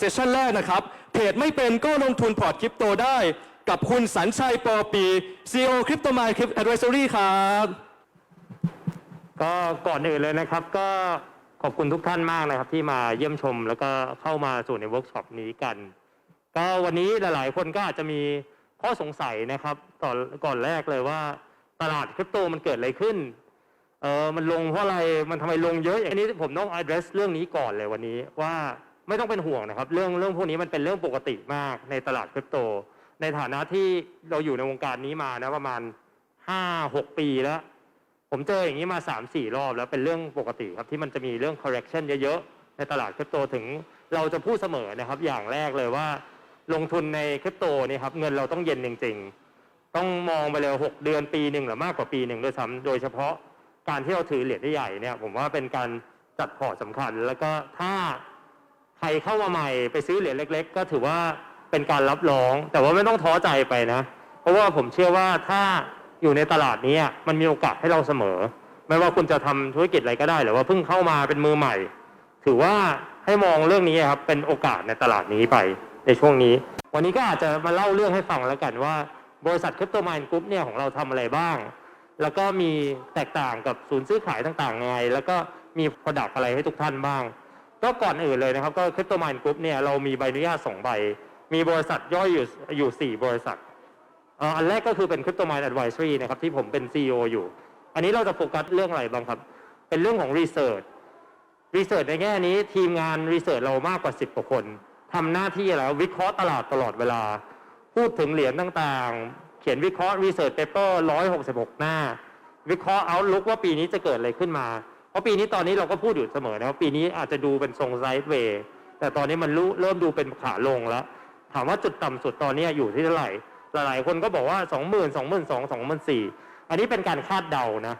เซสชันแรกนะครับเทรดไม่เป็นก็ลงทุนพอร์ตคริปโตได้ กับคุณสัญชัยปอปี CEO Crypto Mind Advisory ครับ ก็ก่อนอื่นเลยนะครับก็ขอบคุณทุกท่านมากนะครับ ที่มาเยี่ยมชมแล้วก็เข้ามาสู่ในเวิร์กช็อปนี้กัน ก็วันนี้หลาย ๆ คนก็อาจจะมีข้อสงสัยนะครับก่อนก่อนแรกเลยว่าตลาดคริปโตมันเกิดอะไรขึ้นเออมันลงเพราะอะไรมันทำไมลงเยอะอย่างนี้ผมต้อง address เรื่องนี้ก่อนเลยวันนี้ว่า ไม่ต้องเป็นห่วงนะครับ เรื่องเรื่องพวกนี้มันเป็นเรื่องปกติมากในตลาดคริปโต ในฐานะที่เราอยู่ในวงการนี้มานะประมาณ5-6ปีแล้ว ผมเจออย่างนี้มา3 4รอบแล้วเป็นเรื่องปกติครับที่มันจะมีเรื่อง correction เยอะๆ ในตลาดคริปโตถึงเราจะพูดเสมอนะครับ อย่างแรกเลยว่า ลงทุนในคริปโตนี่ครับเงินเราต้องเย็นจริง ๆ ต้องมองไปเลย6เดือนปีหนึ่งหรือมากกว่าปีหนึ่งด้วยซ้ำโดยเฉพาะการที่เราถือเหรียญใหญ่เนี่ยผมว่าเป็นการจัดพอร์ตสำคัญ แล้วก็ถ้า ใครเข้ามาใหม่ไปซื้อเหรียญเล็ก ๆ ก็ถือว่าเป็นการรับรอง แต่ว่าไม่ต้องท้อใจไปนะ เพราะว่าผมเชื่อว่าถ้าอยู่ในตลาดนี้มันมีโอกาสให้เราเสมอ ไม่ว่าคุณจะทำธุรกิจอะไรก็ได้หรือว่าเพิ่งเข้ามาเป็นมือใหม่ ถือว่าให้มองเรื่องนี้ครับเป็นโอกาสในตลาดนี้ไปในช่วงนี้ วันนี้ก็อาจจะมาเล่าเรื่องให้ฟังแล้วกันว่า บริษัทคริปโตมายน์กรุ๊ปเนี่ยของเราทำอะไรบ้าง แล้วก็มีแตกต่างกับศูนย์ซื้อขายต่างๆไง แล้วก็มีผดักอะไรให้ทุกท่านบ้าง ก็ก่อนอื่นเลยนะครับ ก็คริปโตมายน์กรุ๊ปเนี่ยเรามีใบอนุญาตสองใบ มีบริษัทย่อยอยู่อยู่สี่บริษัทอันแรกก็คือเป็น Crypto Mind Advisory นะครับที่ผมเป็น CEO อยู่ อันนี้เราจะโฟกัสเรื่องอะไรบ้างครับ เป็นเรื่องของ Research Research ในแง่นี้ทีมงาน Research เรามากกว่า 10กว่าคนทำหน้าที่อะไรวิเคราะห์ตลาดตลอดเวลา พูดถึงเหรียญต่างๆ เขียนวิเคราะห์ Research Paper 166 หน้า วิเคราะห์ Outlook ว่าปีนี้จะเกิดอะไรขึ้นมา เพราะปีนี้ตอนนี้เราก็พูดอยู่เสมอนะครับปีนี้อาจจะดูเป็นทรงไซด์เวย์แต่ตอนนี้มันรู้เริ่มดูเป็นขาลงแล้ว ถามว่าจุดต่ำสุดตอนนี้อยู่ที่เท่าไหร่ หลายๆ คนก็บอกว่า 2 0 0 0 0 2 2 0 0 0 2 4 0 0อันนี้เป็นการคาดเดานะ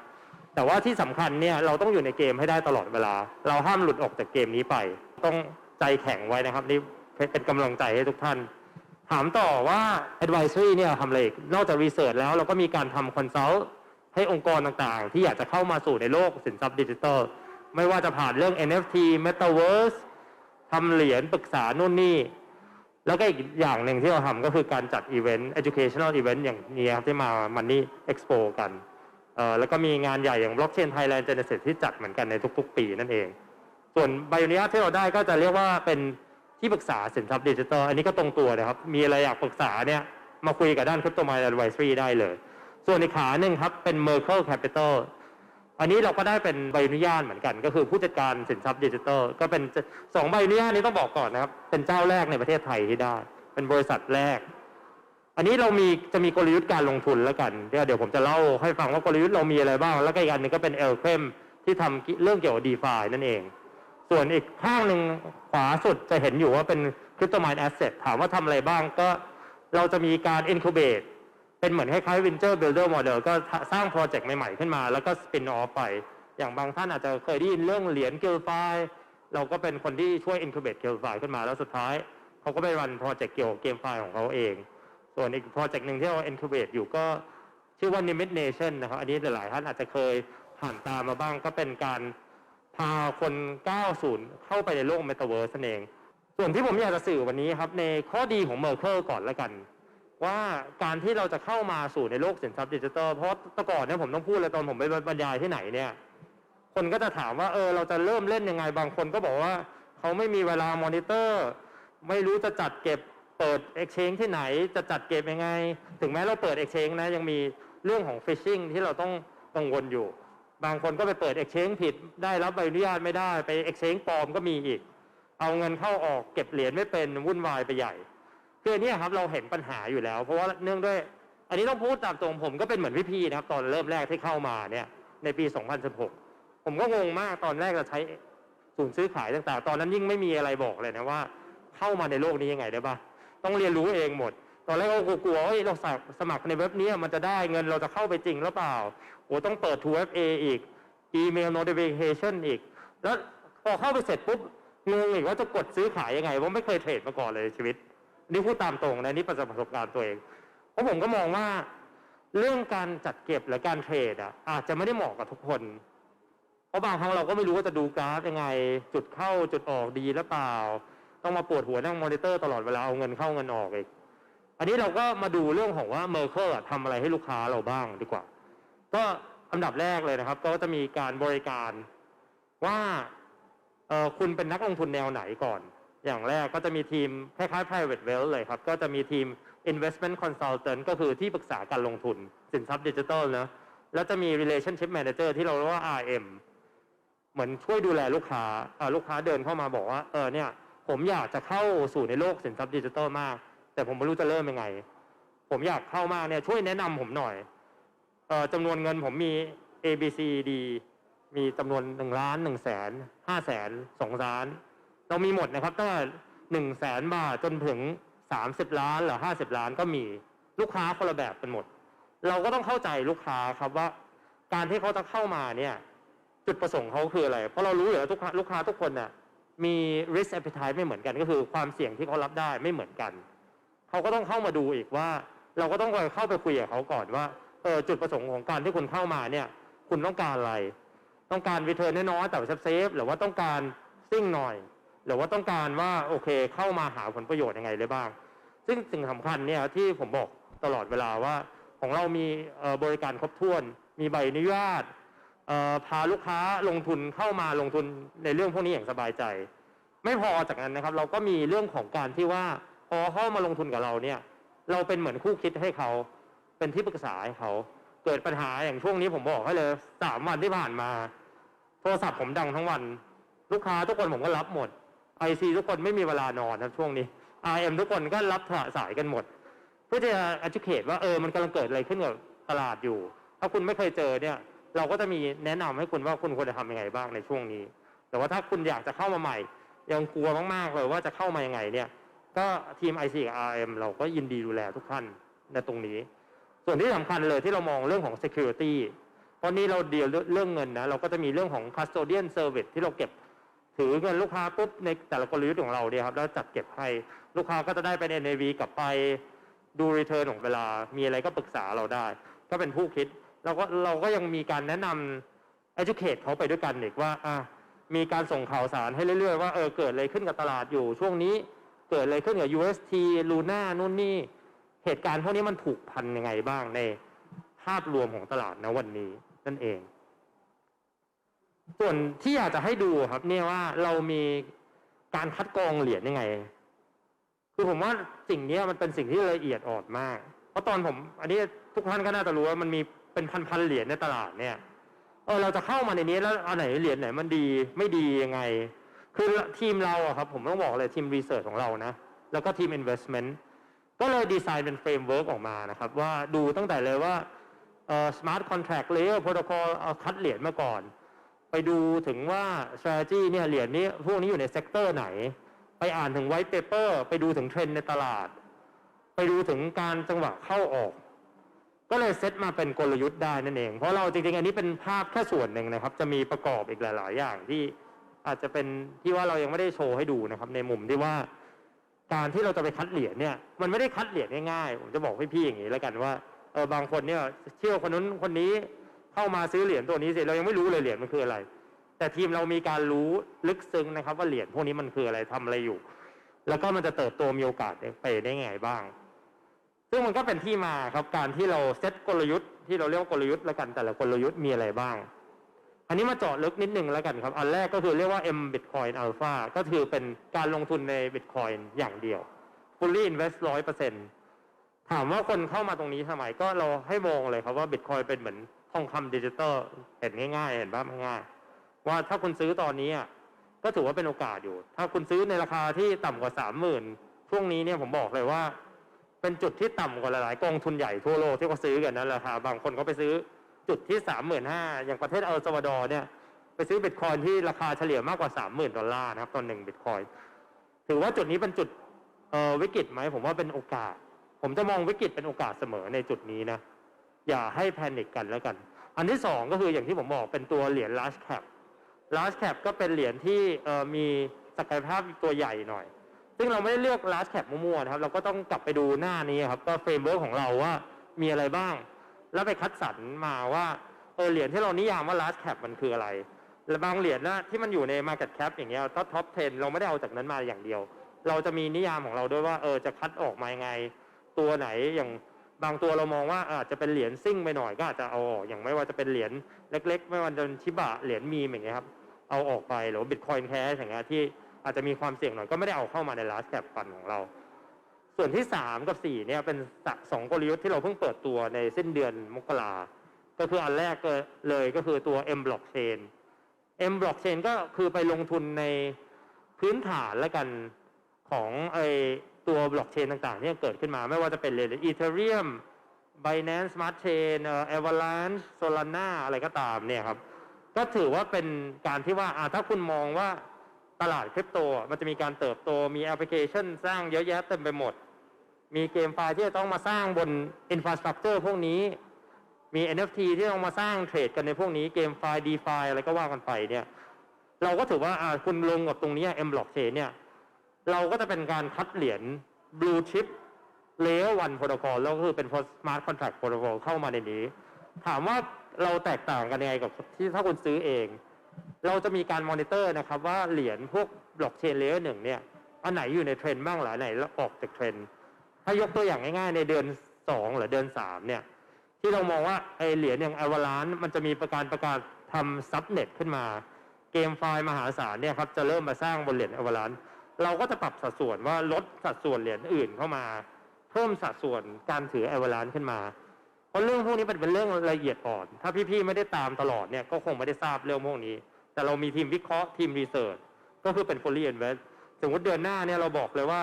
แต่ว่าที่สำคัญเนี่ยเราต้องอยู่ในเกมให้ได้ตลอดเวลา เราห้ามหลุดออกจากเกมนี้ไป ต้องใจแข็งไว้นะครับนี่เป็นกำลังใจให้ทุกท่าน ถามต่อว่า advisory เนี่ยทำอะไรนอกจาก research แล้วเราก็มีการทำ consult ให้องค์กรต่างๆ ที่อยากจะเข้ามาสู่ในโลกสินทรัพย์ดิจิทัล ไม่ว่าจะผ่านเรื่อง NFT Metaverse ทำเหรียญปรึกษานู่นนี่ แล้วก็อีกอย่างหนึ่งที่เราทำก็คือการจัดอีเวนต์ educational event อย่างนี้ครับที่มา Money Expo กันแล้วก็มีงานใหญ่อย่าง Blockchain Thailand Genesis ที่จัดเหมือนกันในทุก ๆ ปีนั่นเอง ส่วนใบอนุญาตที่เราได้ก็จะเรียกว่าเป็นที่ปรึกษาสินทรัพย์ดิจิทัล อันนี้ก็ตรงตัวนะครับ มีอะไรอยากปรึกษาเนี่ยมาคุยกับด้าน Crypto Mind Advisory ได้เลย ส่วนอีกขาหนึ่งครับเป็น Merkle Capital อันนี้เราก็ได้เป็นใบอนุญาตเหมือนกัน ก็คือผู้จัดการสินทรัพย์ดิจิทัลก็เป็นสองใบอนุญาตนี้ต้องบอกก่อนนะครับ เป็นเจ้าแรกในประเทศไทยที่ได้ เป็นบริษัทแรก อันนี้เรามีจะมีกลยุทธ์การลงทุนแล้วกันเดี๋ยวเดี๋ยวผมจะเล่าให้ฟังว่ากลยุทธ์เรามีอะไรบ้าง แล้วก็อีกอันหนึงก็เป็นเอลเคมที่ทำเรื่องเกี่ยวกับดีฟานั่นเอง ส่วนอีกข้างหนึ่งขวาสุดจะเห็นอยู่ว่าเป็นคริปโตม n น Asset ถามว่าทำอะไรบ้างก็เราจะมีการ incubate เป็นเหมือนคล้ายๆ venture builder model ก็สร้างโปรเจกต์ใหม่ๆขึ้นมา แล้วก็ spin off ไป อย่างบางท่านอาจจะเคยได้ยินเรื่องเหรียญเกลไฟเราก็เป็นคนที่ช่วย incubate เกลไฟขึ้นมาแล้วสุดท้ายเขาก็ไปรันโปรเจกต์เกี่ยวกับเกมไฟของเขาเอง ส่วนอีกโปรเจกต์หนึ่งที่เรา incubate อยู่ก็ชื่อว่า Nimit Nation นะครับ อันนี้หลายๆท่านอาจจะเคยผ่านตามมาบ้างก็เป็นการพาคนก้าวสู่เข้าไปในโลก Metaverse เอง ส่วนที่ผมอยากจะสื่อวันนี้ครับในข้อดีของ Merkle ก่อนล้วกัน ว่าการที่เราจะเข้ามาสู่ในโลกสินทรัพย์ดิจิทัลเพราะแต่ก่อนเนี่ยผมต้องพูดเลยตอนผมไปบรรยายที่ไหนเนี่ย คนก็จะถามว่าเออเราจะเริ่มเล่นยังไงบางคนก็บอกว่าเขาไม่มีเวลามอนิเตอร์ ไม่รู้จะจัดเก็บเปิด Exchange ที่ไหนจะจัดเก็บยังไง ถึงแม้เราเปิด Exchange นะยังมีเรื่องของ Phishing ที่เราต้องกังวลอยู่ บางคนก็ไปเปิด Exchange ผิดได้รับใบอนุญาตไม่ได้ไป Exchange ปลอมก็มีอีก เอาเงินเข้าออกเก็บเหรียญไม่เป็นวุ่นวายไปใหญ่ คือเนี้ครับเราเห็นปัญหาอยู่แล้ว เพราะว่าเนื่องด้วย อันนี้ต้องพูดตามตรงผมก็เป็นเหมือนพี่ๆนะครับ ตอนเริ่มแรกที่เข้ามาเนี่ย ในปี 2016 ผมก็งงมากตอนแรกจะใช้ศูนย์ซื้อขายต่างๆ ตอนนั้นยิ่งไม่มีอะไรบอกเลยนะว่า เข้ามาในโลกนี้ยังไงได้บ้างต้องเรียนรู้เองหมด ตอนแรกก็กลัวๆว่าเฮ้ยเราสมัครในเว็บนี้มันจะได้เงินเราจะเข้าไปจริงหรือเปล่าโอ้ต้องเปิด 2FA อีกอีเมล notification อีก แล้วพอเข้าไปเสร็จปุ๊บงงอีกว่าจะกดซื้อขายยังไงเพราะไม่เคยเทรดมาก่อนเลยชีวิต นี่พูดตามตรงนะนี่ประสบการณ์ตัวเอง เพราะผมก็มองว่าเรื่องการจัดเก็บและการเทรดอะอาจจะไม่ได้เหมาะกับทุกคน เพราะบางครั้งเราก็ไม่รู้ว่าจะดูกราฟยังไง จุดเข้าจุดออกดีหรือเปล่า ต้องมาปวดหัวนั่งมอนิเตอร์ตลอดเวลาเอาเงินเข้าเงินออกอีกอันนี้เราก็มาดูเรื่องของว่าเมอร์เคอร์ทำอะไรให้ลูกค้าเราบ้างดีกว่า ก็อันดับแรกเลยนะครับ ก็จะมีการบริการว่าคุณเป็นนักลงทุนแนวไหนก่อน อย่างแรกก็จะมีทีมคล้ายๆ private wealth เลยครับ ก็จะมีทีม investment consultant ก็คือที่ปรึกษาการลงทุน สินทรัพย์ดิจิทัลนะแล้วจะมี relationship manager ที่เราเรียกว่า RM เหมือนช่วยดูแลลูกค้าลูกค้าเดินเข้ามาบอกว่าเออเนี่ยผมอยากจะเข้าสู่ในโลกสินทรัพย์ดิจิทัลมาก แต่ผมไม่รู้จะเริ่มยังไง ผมอยากเข้ามากเนี่ยช่วยแนะนำผมหน่อยเออจำนวนเงินผมมี A B C D มีจำนวนหนึ่งล้านหนึ่งแสนห้าแสนสองล้าน เรามีหมดนะครับตั้งแต่หนึ่งแสนบาทจนถึงสามสิบล้านหรือห้าสิบล้านก็มีลูกค้าคนละแบบกันหมด เราก็ต้องเข้าใจลูกค้าครับว่า การที่เขาจะเข้ามาเนี่ยจุดประสงค์เขาคืออะไร เพราะเรารู้อยู่แล้วทุกลูกค้าทุกคนน่ะมี risk appetite ไม่เหมือนกันก็คือความเสี่ยงที่เขารับได้ไม่เหมือนกัน เขาก็ต้องเข้ามาดูอีกว่า เราก็ต้องเข้าไปคุยกับเขาก่อนว่าเออจุดประสงค์ของการที่คุณเข้ามาเนี่ย คุณต้องการอะไร ต้องการ return น้อยแต่เซฟหรือว่าต้องการซิ่งหน่อย รือว่าต้องการว่าโอเคเข้ามาหาผลประโยชน์ยังไงได้บ้าง ซึ่งสิ่งสำคัญเนี่ยที่ผมบอกตลอดเวลาว่าของเรามีบริการครบถ้วน มีใบอนุญาตพาลูกค้าลงทุนเข้ามาลงทุนในเรื่องพวกนี้อย่างสบายใจ ไม่พอจากนั้นนะครับ เราก็มีเรื่องของการที่ว่าพอเข้ามาลงทุนกับเราเนี่ย เราเป็นเหมือนคู่คิดให้เขา เป็นที่ปรึกษาให้เขาเกิดปัญหาอย่างช่วงนี้ผมบอกให้เลยสามวันที่ผ่านมา โทรศัพท์ผมดังทั้งวัน ลูกค้าทุกคนผมก็รับหมด ไอซีทุกคนไม่มีเวลานอนครับช่วงนี้ RM ทุกคนก็รับสายกันหมดเพื่อจะ educate ว่าเออมันกำลังเกิดอะไรขึ้นกับตลาดอยู่ ถ้าคุณไม่เคยเจอเนี่ย เราก็จะมีแนะนำให้คุณว่าคุณควรจะทำยังไงบ้างในช่วงนี้ แต่ว่าถ้าคุณอยากจะเข้ามาใหม่ ยังกลัวมากๆเลยว่าจะเข้ามายังไงเนี่ย ก็ทีม IC กับ RM เราก็ยินดีดูแลทุกท่านในตรงนี้ ส่วนที่สำคัญเลยที่เรามองเรื่องของ security เพราะนี้เราเดียวเรื่องเงินนะเราก็จะมีเรื่องของ custodian service ที่เราเก็บ ถือเงินลูกค้าปุ๊บในแต่ละกลยุทธ์ของเราเนี่ยครับแล้วจัดเก็บให้ลูกค้าก็จะได้เป็น NAV กลับไปดู return ของเวลา มีอะไรก็ปรึกษาเราได้ ก็เป็นผู้คิดเราก็เราก็ยังมีการแนะนำ educate เขาไปด้วยกันอีกว่าอะมีการส่งข่าวสารให้เรื่อยๆ ว่าเออเกิดอะไรขึ้นกับตลาดอยู่ ช่วงนี้เกิดอะไรขึ้นกับ UST Luna นู่นนี่ เหตุการณ์พวกนี้มันผูกพันยังไงบ้างในภาพรวมของตลาดนะวันนี้นั่นเอง ส่วนที่อยากจะให้ดูครับเนี่ยว่าเรามีการคัดกรองเหรียญยังไง คือผมว่าสิ่งนี้มันเป็นสิ่งที่ละเอียดอ่อนมาก เพราะตอนผม อันนี้ทุกท่านก็น่าจะรู้ว่ามันมีเป็นพันๆเหรียญในตลาดเนี่ยเออเราจะเข้ามาในนี้แล้วอันไหนเหรียญไหนมันดีไม่ดียังไง คือทีมเราอะครับ ผมต้องบอกเลยทีมรีเสิร์ชของเรานะแล้วก็ทีม investment ก็เลยดีไซน์เป็นเฟรมเวิร์กออกมานะครับ ว่าดูตั้งแต่เลยว่าเอ่อ smart contract layer protocol เอาคัดเหรียญมาก่อน ไปดูถึงว่า strategy เนี่ยเหรียญนี้พวกนี้อยู่ในเซกเตอร์ไหน ไปอ่านถึง white paper ไปดูถึงเทรนด์ในตลาด ไปดูถึงการจังหวะเข้าออก ก็เลยเซตมาเป็นกลยุทธ์ได้นั่นเอง เพราะเราจริงๆ อันนี้เป็นภาพแค่ส่วนหนึ่งนะครับ จะมีประกอบอีกหลาย ๆ อย่างที่อาจจะเป็นที่ว่าเรายังไม่ได้โชว์ให้ดูนะครับ ในมุมที่ว่า การที่เราจะไปคัดเหรียญเนี่ย มันไม่ได้คัดเหรียญง่ายๆผมจะบอกพี่ๆอย่างนี้แล้วกันว่าเออบางคนเนี่ยเชื่อคนนู้นคนนี้ เข้ามาซื้อเหรียญตัวนี้เสร็จเรายังไม่รู้เลยเหรียญมันคืออะไร แต่ทีมเรามีการรู้ลึกซึ้งนะครับ ว่าเหรียญพวกนี้มันคืออะไรทำอะไรอยู่ แล้วก็มันจะเติบโตมีโอกาสไปได้ไงบ้าง ซึ่งมันก็เป็นที่มาครับการที่เราเซตกลยุทธ์ที่เราเรียกว่ากลยุทธ์ล้วกันแต่ละกลยุทธ์มีอะไรบ้าง อันนี้มาเจาะลึกนิดนึงแล้วกันครับ อันแรกก็คือเรียกว่า M Bitcoin Alpha ก็คือเป็นการลงทุนใน Bitcoin อย่างเดียว fully invest ร้อยเปอร์เซ็นถามว่าคนเข้ามาตรงนี้ทำไมก็เราให้มองเลยครับว่า Bitcoin เป็นเหมือน ทองคำดิจิตอลเห็นง่ายๆ เห็นภาพง่ายๆว่าถ้าคุณซื้อตอนนี้อะก็ถือว่าเป็นโอกาสอยู่ ถ้าคุณซื้อในราคาที่ต่ำกว่าสามหมื่นช่วงนี้เนี่ยผมบอกเลยว่า เป็นจุดที่ต่ำกว่าหลายๆกองทุนใหญ่ทั่วโลกที่เขาซื้อกันนะราคาบบางคนเขาไปซื้อจุดที่สามหมื่นห้าอย่างประเทศเอลซาวาดอร์เนี่ยไปซื้อบิตคอยน์ที่ราคาเฉลี่ยมากกว่าสามหมื่นดอลลาร์นะครับต่อหนึ่งบิตคอยน์ถือว่าจุดนี้เป็นจุดวิกฤตไหมผมว่าเป็นโอกาส ผมจะมองวิกฤตเป็นโอกาสเสมอในจุดนี้นะ อย่าให้แพนิคกันแล้วกัน อันที่สองก็คืออย่างที่ผมบอกเป็นตัวเหรียญ large cap large cap ก็เป็นเหรียญที่มีศักยภาพตัวใหญ่หน่อย ซึ่งเราไม่ได้เลือก large cap มั่วๆนะครับ เราก็ต้องกลับไปดูหน้านี้ครับก็เฟรมเวิร์กของเราว่ามีอะไรบ้าง แล้วไปคัดสรรมาว่าเออเหรียญที่เรานิยามว่า large cap มันคืออะไร และบางเหรียญนะที่มันอยู่ใน market cap อย่างเงี้ยท็อปท็อป10เราไม่ได้เอาจากนั้นมาอย่างเดียว เราจะมีนิยามของเราด้วยว่าเออจะคัดออกมายังไง ตัวไหนอย่าง บางตัวเรามองว่าอาจจะเป็นเหรียญซิ่งไปหน่อยก็อาจจะเอาออกอย่างไม่ว่าจะเป็นเหรียญเล็ก ๆ ไม่ว่าจะเป็นชิบะเหรียญมีมอย่างเงี้ยครับเอาออกไปหรือบิตคอยน์แคสอย่างเงี้ยที่อาจจะมีความเสี่ยงหน่อยก็ไม่ได้เอาเข้ามาใน last cap fund ของเรา ส่วนที่ 3 กับ 4 เนี่ยเป็นสองกลยุทธ์ที่เราเพิ่งเปิดตัวในสิ้นเดือนมกราก็คืออันแรกก็เลยก็คือตัว M blockchain M blockchain ก็คือไปลงทุนในพื้นฐานและกันของไอ ตัวบล็อกเชนต่างๆที่เกิดขึ้นมาไม่ว่าจะเป็นเลยอีเทเรียม Binance Smart Chain เอ่อ Avalanche Solana อะไรก็ตามเนี่ยครับ ก็ถือว่าเป็นการที่ว่าถ้าคุณมองว่าตลาดคริปโต มันจะมีการเติบโตมีแอปพลิเคชันสร้างเยอะแยะเต็มไปหมด มีเกมไฟล์ที่จะต้องมาสร้างบนอินฟ a าสตรั c เจอร์พวกนี้ มี NFT ที่ต้องมาสร้างเทรดกันในพวกนี้เกมไฟล์ DeFi อะไรก็ว่ากันไปเนี่ย เราก็ถือว่าอ่าคุณลงกับตรงนี้ M blockchain เนี่ย เราก็จะเป็นการคัดเหรียญ blue chip layer one protocol แล้วก็คือเป็น smart contract protocol เข้ามาในนี้ ถามว่าเราแตกต่างกันยังไงกับที่ถ้าคุณซื้อเอง เราจะมีการมอนิเตอร์นะครับว่าเหรียญพวกบล็อกเชนเลเยอร์หนึ่งเนี่ยอันไหนอยู่ในเทรนด์บ้างหรืออันไหนออกจากเทรนด์ถ้ายกตัวอย่างง่ายๆ ในเดือน 2 หรือเดือน 3 เนี่ย ที่เรามองว่าไอเหรียญอย่างอว l ลานมันจะมีประการประกาศทำซับเน็ตขึ้นมา เกมไฟล์มหาศาลเนี่ยครับจะเริ่มมาสร้างบนเหรียญอว l ลาน เราก็จะปรับสัดส่วนว่าลดสัดส่วนเหรียญอื่นเข้ามา เพิ่มสัดส่วนการถืออว l ลานขึ้นมา เพราะเรื่องพวกนี้มันเป็นเรื่องละเอียดอ่อน ถ้าพี่ๆไม่ได้ตามตลอดเนี่ยก็คงไม่ได้ทราบเรื่องพวกนี้ แต่เรามีทีมวิเคราะห์ทีมรีเสิร์ชก็คือเป็น fully invest สมมติเดือนหน้าเนี่ยเราบอกเลยว่า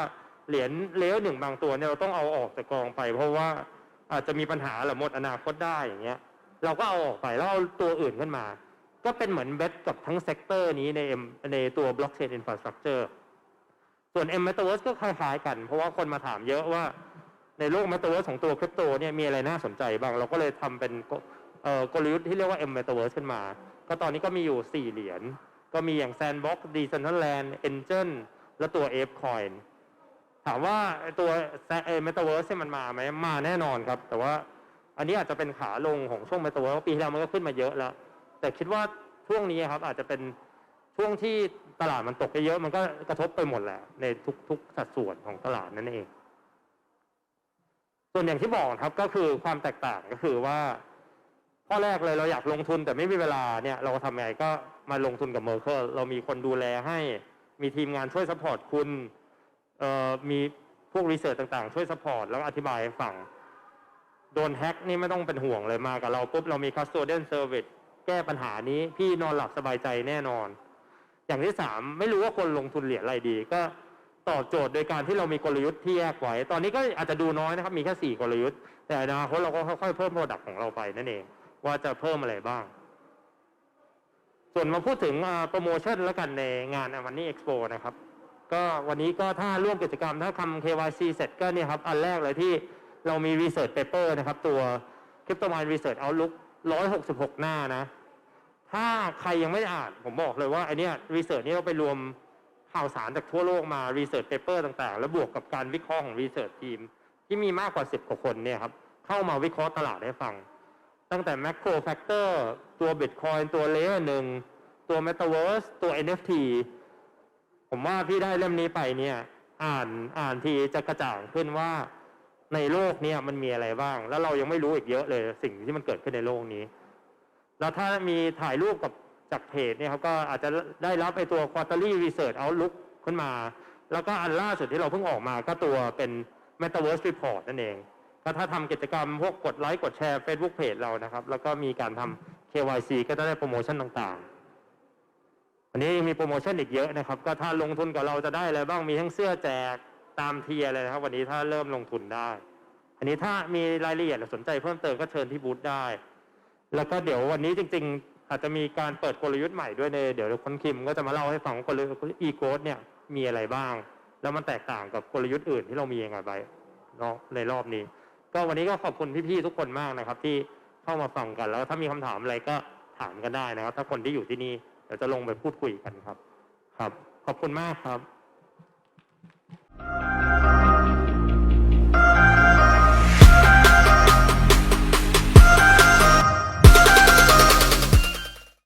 เหรียญเลวหนึ่งบางตัวเนี่ยเราต้องเอาออกจากกองไป เพราะว่าอาจจะมีปัญหาหรือหมดอนาคตได้อย่างเงี้ย เราก็เอาออกไปแล้วเอาตัวอื่นขึ้นมา ก็เป็นเหมือนเบสกับทั้งเซกเตอร์นี้ในในตัว blockchain infrastructure ส่่วน M Metaverse ก็คล้ายๆกัน เพราะว่าคนมาถามเยอะว่าในโลก Metaverse ของตัวคริปโตเนี่ยมีอะไรน่าสนใจบ้าง เราก็เลยทำเป็นกอ่อกลยุทธ์ที่เรียกว่า M Metaverse ขึ้นมา ก็ตอนนี้ก็มีอยู่ 4 เหรียญ ก็มีอย่าง Sandbox Decentraland Angel และตัว Ape Coin ถามว่าตัวเอ่อ Metaverse เนี่ยมันมาไหมมาแน่นอนครับ แต่ว่าอันนี้อาจจะเป็นขาลงของช่วง Metaverse ปีที่แล้วมันก็ขึ้นมาเยอะแล้ว แต่คิดว่าช่วงนี้ครับอาจจะเป็น ช่วงที่ตลาดมันตกเยอะมันก็กระทบไปหมดแหละ ในทุกๆสัดส่วนของตลาดนั่นเอง ส่วนอย่างที่บอกครับก็คือความแตกต่างก็คือว่าข้อแรกเลยเราอยากลงทุนแต่ไม่มีเวลาเนี่ยเราทำไงก็มาลงทุนกับเมอร์เคิลเรามีคนดูแลให้มีทีมงานช่วยสปอร์ตคุณมีพวกรีเสิร์ชต่างๆ ช่วยสปอร์ตแล้วอธิบายให้ฟังโดนแฮ็กนี่ไม่ต้องเป็นห่วงเลยมากับเราปุ๊บเรามี custodian service แก้ปัญหานี้พี่นอนหลับสบายใจแน่นอน อย่างที่สามไม่รู้ว่าคนลงทุนเหรียญอะไรดี ก็ตอบโจทย์โดยการที่เรามีกลยุทธ์ที่แยกไว้ ตอนนี้ก็อาจจะดูน้อยนะครับ มีแค่สี่กลยุทธ์ แต่อนาคตเราก็ค่อยๆเพิ่มโปรดักต์ของเราไปนั่นเอง ว่าจะเพิ่มอะไรบ้าง ส่วนมาพูดถึงโปรโมชั่นแล้วกันในงาน a m a n y Expo นะครับ ก็วันนี้ก็ถ้าร่วมกิจกรรมถ้าทำ KYC เสร็จก็เนี่ยครับ อันแรกเลยที่เรามี Research Paper นะครับ ตัว Crypto Mind Research Outlook 166 หน้านะ ถ้าใครยังไม่ได้อ่าน ผมบอกเลยว่าไอเนี้ย Research นี้เราไปรวมข่าวสารจากทั่วโลกมา Research Paper ต่างๆ แล้วบวกกับการวิเคราะห์ของ Research Team ที่มีมากกว่า 10กว่าคนเนี่ยครับเข้ามาวิเคราะห์ตลาดให้ฟัง ตั้งแต่ Macro Factor ตัว Bitcoin ตัว Layer หนึ่งตัว Metaverse ตัว NFT ผมว่าพี่ได้เล่มนี้ไปเนี่ย อ่านอ่านทีจะกระจ่างขึ้นว่าในโลกเนี่ยมันมีอะไรบ้าง แล้วเรายังไม่รู้อีกเยอะเลย สิ่งที่มันเกิดขึ้นในโลกนี้ แล้วถ้ามีถ่ายรูปกับจากเพจเนี่ยครับก็อาจจะได้รับไอตัว quarterly research outlook ขึ้นมา แล้วก็อันล่าสุดที่เราเพิ่งออกมาก็ตัวเป็น metaverse report นั่นเองก็ถ้าทำกิจกรรมพวกกดไลค์กดแชร์ Facebook Page เรานะครับ แล้วก็มีการทำ KYC ก็จะได้โปรโมชั่นต่างๆ อันนี้ยังมีโปรโมชั่นอีกเยอะนะครับ ก็ถ้าลงทุนกับเราจะได้อะไรบ้างมีทั้งเสื้อแจกตามเทียร์เลยนะครับ วันนี้ถ้าเริ่มลงทุนได้ อันนี้ถ้ามีรายละเอียดหรือสนใจเพิ่มเติมก็เชิญที่บูธได้ แล้วก็เดี๋ยววันนี้จริง ๆ อาจจะมีการเปิดกลยุทธ์ใหม่ด้วยในเดี๋ยวคนคิมก็จะมาเล่าให้ฟังว่ากลยุทธ์อีโกดเนี่ยมีอะไรบ้าง แล้วมันแตกต่างกับกลยุทธ์อื่นที่เรามียังไงไปเนาะในรอบนี้ ก็วันนี้ก็ขอบคุณพี่ๆทุกคนมากนะครับ ที่เข้ามาฟังกันแล้วถ้ามีคำถามอะไรก็ถามกันได้นะครับ ถ้าคนที่อยู่ที่นี่เดี๋ยวจะลงไปพูดคุยกันครับ ครับ ขอบคุณมากครับ